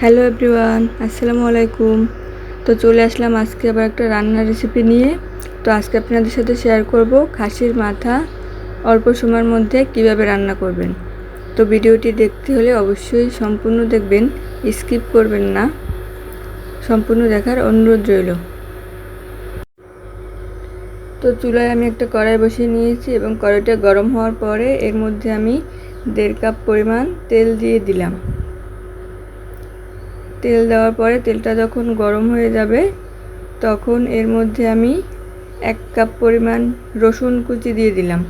Hello everyone আসসালামু আলাইকুম। তো চলে আসলাম আজকে আবার একটা রান্নার রেসিপি নিয়ে। তো আজকে আপনাদের সাথে শেয়ার করব খাসির মাথা অল্প সময়ের মধ্যে কীভাবে রান্না করবেন। তো ভিডিওটি দেখতে হলে অবশ্যই সম্পূর্ণ দেখবেন স্কিপ করবেন না। সম্পূর্ণ দেখার অনুরোধ রইল। তো চুলায় আমি একটা কড়াই বসিয়ে নিয়েছি এবং কড়াইটা গরম হওয়ার পরে এর মধ্যে আমি দেড় কাপ পরিমাণ তেল দিয়ে দিলাম। তেল দেওয়ার পরে তেলটা যখন গরম হয়ে যাবে, তখন এর মধ্যে আমি এক কাপ পরিমাণ রসুন কুচি দিয়ে দিলাম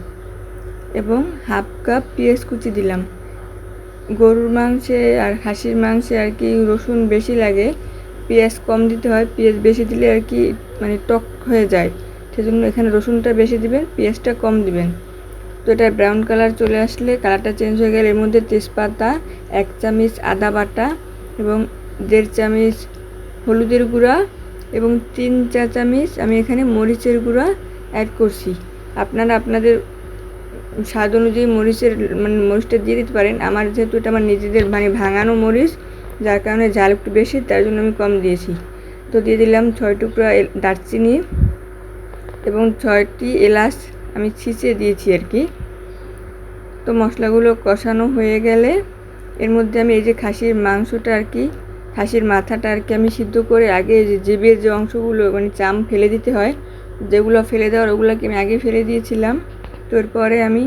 এবং হাফ কাপ পেঁয়াজ কুচি দিলাম। গরুর মাংসে আর খাসির মাংসে আর কি রসুন বেশি লাগে, পেঁয়াজ কম দিতে হয়, পেঁয়াজ বেশি দিলে আর কি মানে টক হয়ে যায়। সেজন্য এখানে রসুনটা বেশি দিবেন, পেঁয়াজটা কম দিবেন। তো এটা ব্রাউন কালার চলে আসলে কালারটা চেঞ্জ হয়ে গেলে এর মধ্যে তেজপাতা, এক চামচ আদা বাটা এবং দেড় চামচ হলুদের গুঁড়া এবং তিন চা চামচ আমি এখানে মরিচের গুঁড়া অ্যাড করছি। আপনারা আপনাদের স্বাদ অনুযায়ী মরিচের মানে মরিচটা দিয়ে দিতে পারেন। আমার যেহেতু এটা আমার নিজেদের মানে ভাঙানো মরিচ, যার কারণে ঝাল একটু বেশি, তার জন্য আমি কম দিয়েছি। তো দিয়ে দিলাম ছয় টুকরা দারচিনি এবং ছয়টি এলাচ আমি ছিঁচে দিয়েছি আর কি। তো মশলাগুলো কষানো হয়ে গেলে এর মধ্যে আমি এই যে খাসির মাংসটা আর কি খাসির মাথাটা আর কি আমি সিদ্ধ করে আগে যে জিবের যে অংশগুলো মানে চাম ফেলে দিতে হয়, যেগুলো ফেলে দেওয়ার ওগুলোকে আমি আগে ফেলে দিয়েছিলাম। তো এরপরে আমি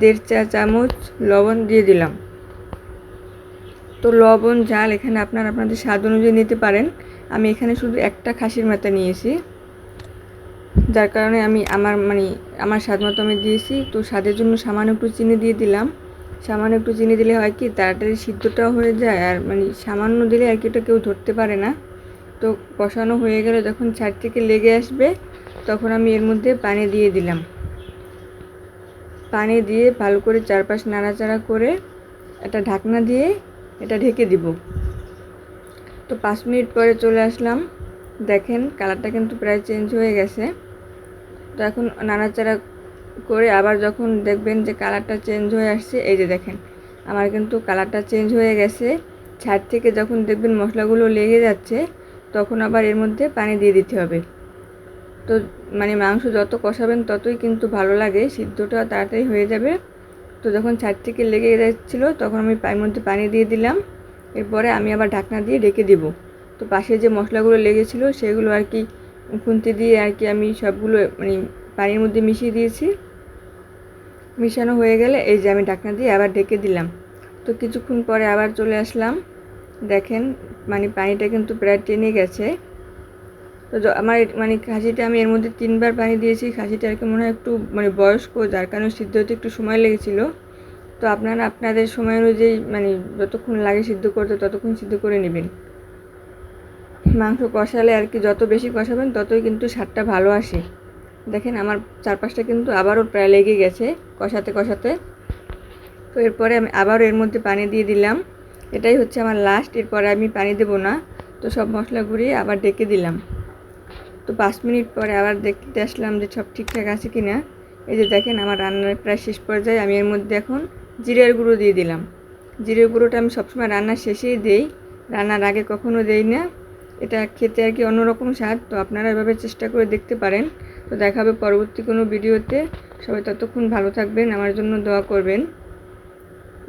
দেড় চা চামচ লবণ দিয়ে দিলাম। তো লবণ, ঝাল এখানে আপনার আপনাদের স্বাদ অনুযায়ী নিতে পারেন। আমি এখানে শুধু একটা খাসির মাথা নিয়েছি। যার কারণে আমি আমার মানে আমার স্বাদ মতো আমি দিয়েছি। তো স্বাদের জন্য সামান্য একটু চিনি দিয়ে দিলাম। সামান্য একটু চিনি দিলে হয় কি, তাড়াতাড়ি সিদ্ধটাও হয়ে যায় আর মানে সামান্য দিলে আর কি ওটা কেউ ধরতে পারে না। তো কষানো হয়ে গেলে, যখন ছাদ থেকে লেগে আসবে তখন আমি এর মধ্যে পানি দিয়ে দিলাম। পানি দিয়ে ভালো করে চারপাশ নাড়াচাড়া করে একটা ঢাকনা দিয়ে এটা ঢেকে দিব। তো পাঁচ মিনিট পরে চলে আসলাম। দেখেন, কালারটা কিন্তু প্রায় চেঞ্জ হয়ে গেছে। তো এখন নাড়াচাড়া করে আবার যখন দেখবেন যে কালারটা চেঞ্জ হয়ে আসছে, এই যে দেখেন, আমার কিন্তু কালারটা চেঞ্জ হয়ে গেছে। ছাদ থেকে যখন দেখবেন মশলাগুলো লেগে যাচ্ছে, তখন আবার এর মধ্যে পানি দিয়ে দিতে হবে। তো মানে মাংস যত কষাবেন ততই কিন্তু ভালো লাগে, সিদ্ধটা তাড়াতাড়ি হয়ে যাবে। তো যখন ছাদ থেকে লেগে যাচ্ছিল, তখন আমি এর মধ্যে পানি দিয়ে দিলাম। এরপরে আমি আবার ঢাকনা দিয়ে ঢেকে দিব। তো পাশে যে মশলাগুলো লেগেছিলো, সেগুলো আর কি খুন্তি দিয়ে আর কি আমি সবগুলো মানে পানির মধ্যে মিশিয়ে দিয়েছি। মিশানো হয়ে গেলে এই যে আমি ঢাকনা দিয়ে আবার ঢেকে দিলাম। তো কিছুক্ষণ পরে আবার চলে আসলাম। দেখেন মানে পানিটা কিন্তু প্রায় টেনে গেছে। তো আমার মানে খাসিটা আমি এর মধ্যে তিনবার পানি দিয়েছি। খাসিটা আর কি মনে হয় একটু মানে বয়স্ক, যার কারণে সিদ্ধ হতে একটু সময় লেগেছিলো। তো আপনারা আপনাদের সময় অনুযায়ী মানে যতক্ষণ লাগে সিদ্ধ করতে, ততক্ষণ সিদ্ধ করে নেবেন। মাংস কষালে আর কি যত বেশি কষাবেন, ততই কিন্তু স্বাদটা ভালো আসে। দেখেন আমার চারপাশটা কিন্তু আবারও প্রায় লেগে গেছে, কষাতে কষাতে। তো এরপরে আমি আবারও এর মধ্যে পানি দিয়ে দিলাম। এটাই হচ্ছে আমার লাস্ট এরপরে আমি পানি দেবো না। তো সব মশলা ঘুরিয়ে আবার ডেকে দিলাম। তো পাঁচ মিনিট পরে আবার দেখতে আসলাম যে সব ঠিকঠাক আছে কি না এই যে দেখেন আমার রান্নার প্রায় শেষ পর্যায়ে, আমি এর মধ্যে এখন জিরের গুঁড়ো দিয়ে দিলাম। জিরের গুঁড়োটা আমি সবসময় রান্নার শেষেই দেই, রান্নার আগে কখনো দেই না। এটা খেতে আর কি অন্যরকম স্বাদ, তো আপনারা এভাবে চেষ্টা করে দেখতে পারেন। তো দেখা হবে পরবর্তী কোনো ভিডিওতে। সবাই ততক্ষণ ভালো থাকবেন, আমার জন্য দোয়া করবেন।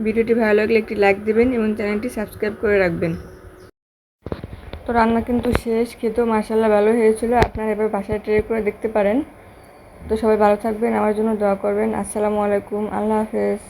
ভিডিওটি ভালো লাগলে একটি লাইক দেবেন এবং চ্যানেলটি সাবস্ক্রাইব করে রাখবেন। তো রান্না কিন্তু শেষ, খেতেও মার্শাল্লাহ ভালো হয়েছিল। আপনারা এবার বাসায় ট্রে করে দেখতে পারেন। তো সবাই ভালো থাকবেন, আমার জন্য দোয়া করবেন। আসসালামু আলাইকুম, আল্লাহ হাফেজ।